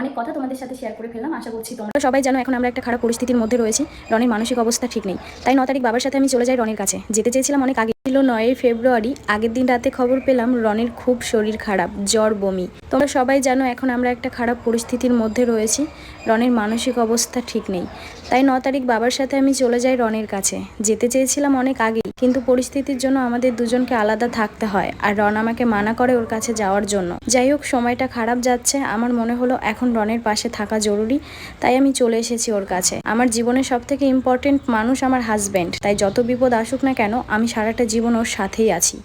অনেক কথা তোমাদের সাথে শেয়ার করে ফেললাম, আশা করছি তোমরা সবাই জানো এখন আমরা একটা খারাপ পরিস্থিতির মধ্যে রয়েছি। রনির মানসিক অবস্থা ঠিক নেই। তাই ন তারিখ বাবার সাথে আমি চলে যাই রনির কাছে। যেতে চেয়েছিলাম অনেক আগে। ছিল নয়ই ফেব্রুয়ারি, আগের দিন রাতে খবর পেলাম রনের খুব শরীর খারাপ, জ্বর, বমি। তোমরা সবাই জানো এখন আমরা একটা খারাপ পরিস্থিতির মধ্যে রয়েছি, রনের মানসিক অবস্থা ঠিক নেই। তাই ন তারিখ বাবার সাথে আমি চলে যাই রনের কাছে। যেতে চেয়েছিলাম অনেক আগেই, কিন্তু পরিস্থিতির জন্য আমাদের দুজনকে আলাদা থাকতে হয়, আর রন আমাকে মানা করে ওর কাছে যাওয়ার জন্য। যাই হোক, সময়টা খারাপ যাচ্ছে, আমার মনে হলো এখন রনের পাশে থাকা জরুরি, তাই আমি চলে এসেছি ওর কাছে। আমার জীবনের সব থেকে ইম্পর্টেন্ট মানুষ আমার হাজব্যান্ড তাই যত বিপদ আসুক না কেন, আমি সারাটা জীবন ওর সাথেই আছি।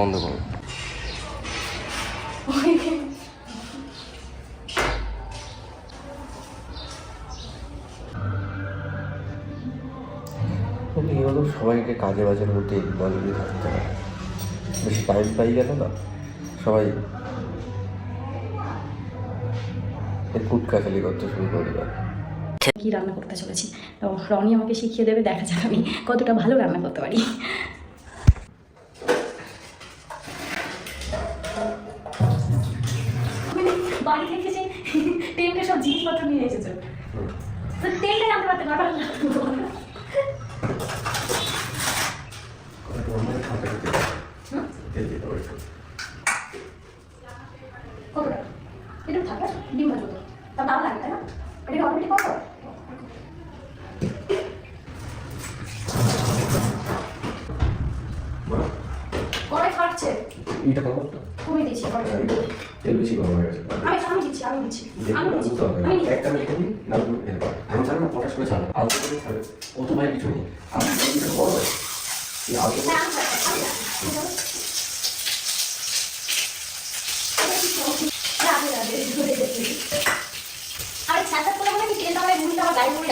বন্ধ করো। সবাইকে কাজে বাজের মধ্যে থাকতে হয়। বেশি টাইম পাই গেল না? সবাই কুটকাচালি করতে শুরু করে কি রান্না করতে চলেছি? তো রনি আমাকে শিখিয়ে দেবে দেখা যাক আমি কতটা ভালো রান্না করতে পারি। মানে বাড়ি থেকে যে টেন্টে সব জিনিসপত্র নিয়ে এসেছ। তো টেন্টে আনতে পারতে পারো? কতটা এইটা কত কমিয়ে দিয়েছি তেল বেশি গরম হয়ে গেছে। আমি আমি দিচ্ছি আমি দিচ্ছি। আমি দিচ্ছি। আমি একটা মিনিট দিন না আমি জানি না পটাশ করে ছাড়ো। আলু করে ছাড়বে অত ভাই কিছু নেই। আপনি এটা বড় হয় এই আলু হ্যাঁ আমি আমি। আরে ছাতা করে মানে কি? তেলটা আমার মুড়িটা আমার গায়ে পড়ে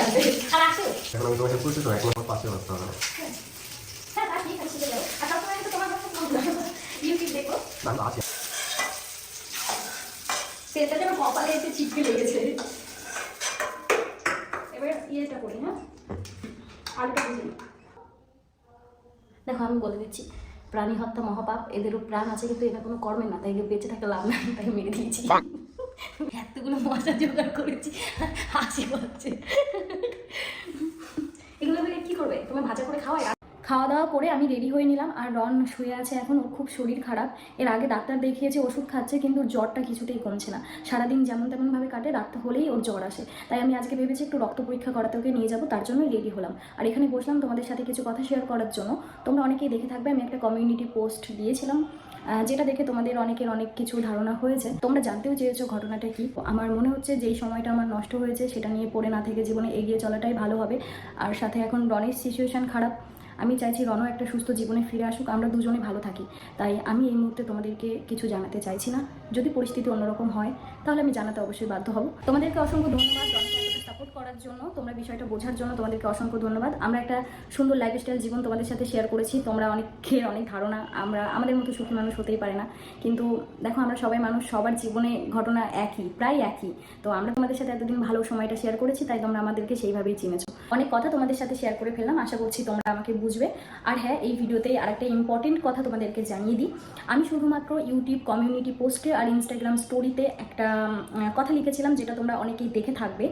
আর আসো। এখন আমি তোমাকে পুষে তো এখন আমার পাশে বসতে হবে না হ্যাঁ তা ঠিক আছে চলে যাও আর সবসময় তো তোমার কাছে ফোন করো। ইউটিউব দেখো না না আছে তেলটা যেন কপালে এসে ছিটকে লেগেছে এবার ইয়েটা করি হ্যাঁ আলুটা ভেজে দেখো আমি বলে দিচ্ছি, প্রাণী হত্যা মহাপাপ এদেরও প্রাণ আছে কিন্তু এটা কোনো কর্মের না, তাই বেঁচে থাকতে লাভ নাই, তাই মেরে দিয়েছি। এতগুলো মশা জোগাড় করেছি, হাসি পাচ্ছে। এগুলো কি করবে? তুমি ভাজা করে খাওয়াই খাওয়া দাওয়া করে আমি রেডি হয়ে নিলাম। আর রন শুয়ে আছে এখন, ওর খুব শরীর খারাপ। এর আগে ডাক্তার দেখিয়েছে ওষুধ খাচ্ছে, কিন্তু জ্বরটা কিছুতেই কমছে না। সারাদিন যেমন তেমনভাবে কাটে, রাত হলেই ওর জ্বর আসে। তাই আমি আজকে ভেবেছি একটু রক্ত পরীক্ষা করাতে ওকে নিয়ে যাব, তার জন্য রেডি হলাম। আর এখানে বসলাম তোমাদের সাথে কিছু কথা শেয়ার করার জন্য। তোমরা অনেকেই দেখে থাকবে, আমি একটা কমিউনিটি পোস্ট দিয়েছিলাম যেটা দেখে তোমাদের অনেকের অনেক কিছু ধারণা হয়েছে। তোমরা জানতেও চেয়েছো ঘটনাটা কি। আমার মনে হচ্ছে যেই সময়টা আমার নষ্ট হয়েছে, সেটা নিয়ে পড়ে না থেকে জীবনে এগিয়ে চলাটাই ভালো হবে। আর সাথে এখন রনের সিচুয়েশন খারাপ। আমি চাইছি রনও একটা সুস্থ জীবনে ফিরে আসুক, আমরা দুজনে ভালো থাকি। তাই আমি এই মুহূর্তে তোমাদেরকে কিছু জানাতে চাইছি না। যদি পরিস্থিতি অন্যরকম হয়, তাহলে আমি জানাতে অবশ্যই বাধ্য হব। তোমাদেরকে অসংখ্য ধন্যবাদ সাপোর্ট করার জন্য। তোমরা বিষয়টা বোঝার জন্য তোমাদেরকে অসংখ্য ধন্যবাদ। আমরা একটা সুন্দর লাইফস্টাইল জীবন তোমাদের সাথে শেয়ার করেছি। তোমরা অনেকের অনেক ধারণা, আমরা, আমাদের মতো সুখী মানুষ হতেই পারে না। কিন্তু দেখো, আমরা সবাই মানুষ, সবার জীবনে ঘটনা একই, প্রায় একই। তো আমরা তোমাদের সাথে এতদিন ভালো সময়টা শেয়ার করেছি, তাই তোমরা আমাদেরকে সেইভাবেই চিনেছো। অনেক কথা তোমাদের সাথে শেয়ার করে ফেললাম, আশা করছি তোমরা আমাকে বুঝবে। আর হ্যাঁ এই ভিডিওতে আরেকটা ইম্পর্টেন্ট কথা তোমাদেরকে জানিয়ে দিই। আমি শুধুমাত্র ইউটিউব কমিউনিটি পোস্টে আর ইনস্টাগ্রাম স্টোরিতে একটা কথা লিখেছিলাম যেটা তোমরা অনেকেই দেখে থাকবে।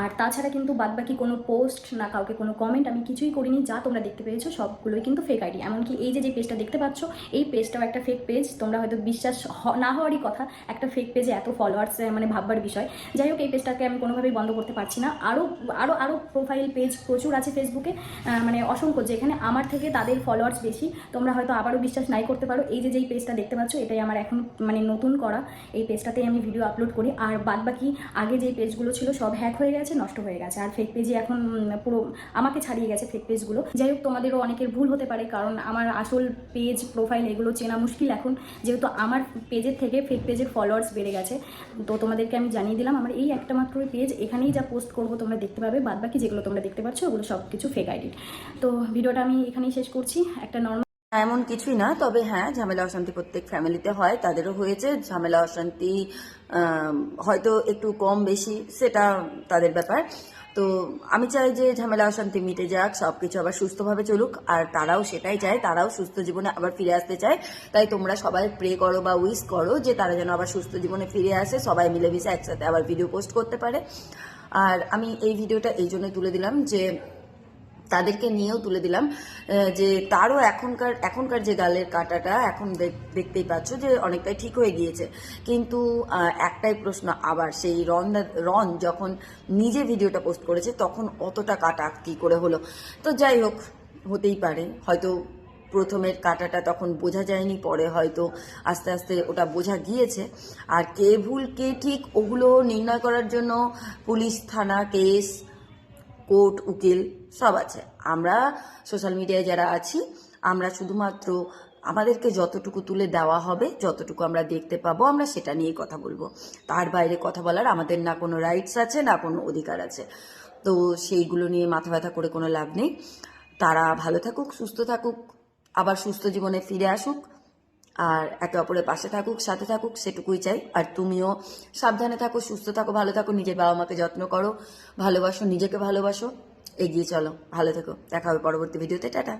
আর তাছাড়া কিন্তু বাদবাকি কোনো পোস্ট না কাউকে কোনো কমেন্ট আমি কিছুই করিনি, যা তোমরা দেখতে পেয়েছ সবগুলোই কিন্তু ফেক আইডি এমনকি এই যে যে পেজটা দেখতে পাচ্ছ, এই পেজটাও একটা ফেক পেজ তোমরা হয়তো বিশ্বাস না হওয়ারই কথা, একটা ফেক পেজে এত ফলোয়ার্স মানে ভাববার বিষয়। যাই হোক, এই পেজটাকে আমি কোনোভাবেই বন্ধ করতে পারছি না। আরও আরও আরও প্রোফাইল পেজ প্রচুর আছে ফেসবুকে মানে অসংখ্য, যেখানে আমার থেকে তাদের ফলোয়ার্স বেশি। তোমরা হয়তো আবারও বিশ্বাস নাই করতে পারো, এই যে যেই পেজটা দেখতে পাচ্ছ, এটাই আমার এখন মানে নতুন করা। এই পেজটাতেই আমি ভিডিও আপলোড করি। আর বাদ বাকি আগে যে পেজগুলো ছিল, সব হ্যাক হয়ে গেছে, নষ্ট হয়ে গেছে। আর ফেক পেজে এখন পুরো আমাকে ছাড়িয়ে গেছে ফেক পেজগুলো যাই হোক, তোমাদেরও অনেকের ভুল হতে পারে, কারণ আমার আসল পেজ প্রোফাইল এগুলো চেনা মুশকিল এখন। যেহেতু আমার পেজের থেকে ফেক পেজের ফলোয়ার্স বেড়ে গেছে, তো তোমাদেরকে আমি জানিয়ে দিলাম, আমার এই একটা মাত্র পেজ এখানেই যা পোস্ট করব, তোমরা দেখতে পাবে। বাদ বাকি যেগুলো তোমরা দেখতে পাচ্ছ, ওগুলো সব কিছু ফেক আইডি তো ভিডিওটা আমি এখানেই শেষ করছি। একটা নর্মাল এমন কিছুই না, তবে হ্যাঁ ঝামেলা অশান্তি প্রত্যেক ফ্যামিলিতে হয়, তাদেরও হয়েছে। ঝামেলা অশান্তি হয়তো একটু কম বেশি, সেটা তাদের ব্যাপার। তো আমি চাই যে ঝামেলা অশান্তি মিটে যাক সব কিছু আবার সুস্থভাবে চলুক, আর তারাও সেটাই চায়, তারাও সুস্থ জীবনে আবার ফিরে আসতে চায়। তাই তোমরা সবাই প্রে করো বা উইশ করো যে তারা যেন আবার সুস্থ জীবনে ফিরে আসে, সবাই মিলেমিশে একসাথে আবার ভিডিও পোস্ট করতে পারে। আর আমি এই ভিডিওটা এই জন্য তুলে দিলাম যে তাদেরকে নিয়েও তুলে দিলাম যে তারও এখনকার এখনকার যে গালের কাটাটা এখন দেখ- দেখতেই পাচ্ছ যে অনেকটাই ঠিক হয়ে গিয়েছে। কিন্তু একটাই প্রশ্ন আবার, সেই রন রন যখন নিজে ভিডিওটা পোস্ট করেছে তখন অতটা কাটা কি করে হলো? তো যাই হোক, হতেই পারে। হয়তো প্রথমের কাটাটা তখন বোঝা যায়নি, পরে হয়তো আস্তে আস্তে ওটা বোঝা গিয়েছে। আর কে ভুল, কে ঠিক, ওগুলো নির্ণয় করার জন্য পুলিশ, থানা, কেস, কোর্ট, উকিল সব আছে। আমরা সোশ্যাল মিডিয়ায় যারা আছি, আমরা শুধুমাত্র আমাদেরকে যতটুকু তুলে দেওয়া হবে, যতটুকু আমরা দেখতে পাবো, আমরা সেটা নিয়ে কথা বলব। তার বাইরে কথা বলার আমাদের না কোনো রাইটস আছে, না কোনো অধিকার আছে। তো সেইগুলো নিয়ে মাথা ব্যথা করে কোনো লাভ নেই। তারা ভালো থাকুক, সুস্থ থাকুক আবার সুস্থ জীবনে ফিরে আসুক আর একে অপরের পাশে থাকুক, সাথে থাকুক, সেটুকুই চাই। আর তুমিও সাবধানে থাকো, সুস্থ থাকো, ভালো থাকো, নিজের বাবা মাকে যত্ন করো, ভালোবাসো, নিজেকে ভালোবাসো, এগিয়ে চলো, ভালো থেকো, দেখা হবে পরবর্তী ভিডিওতে, টাটা।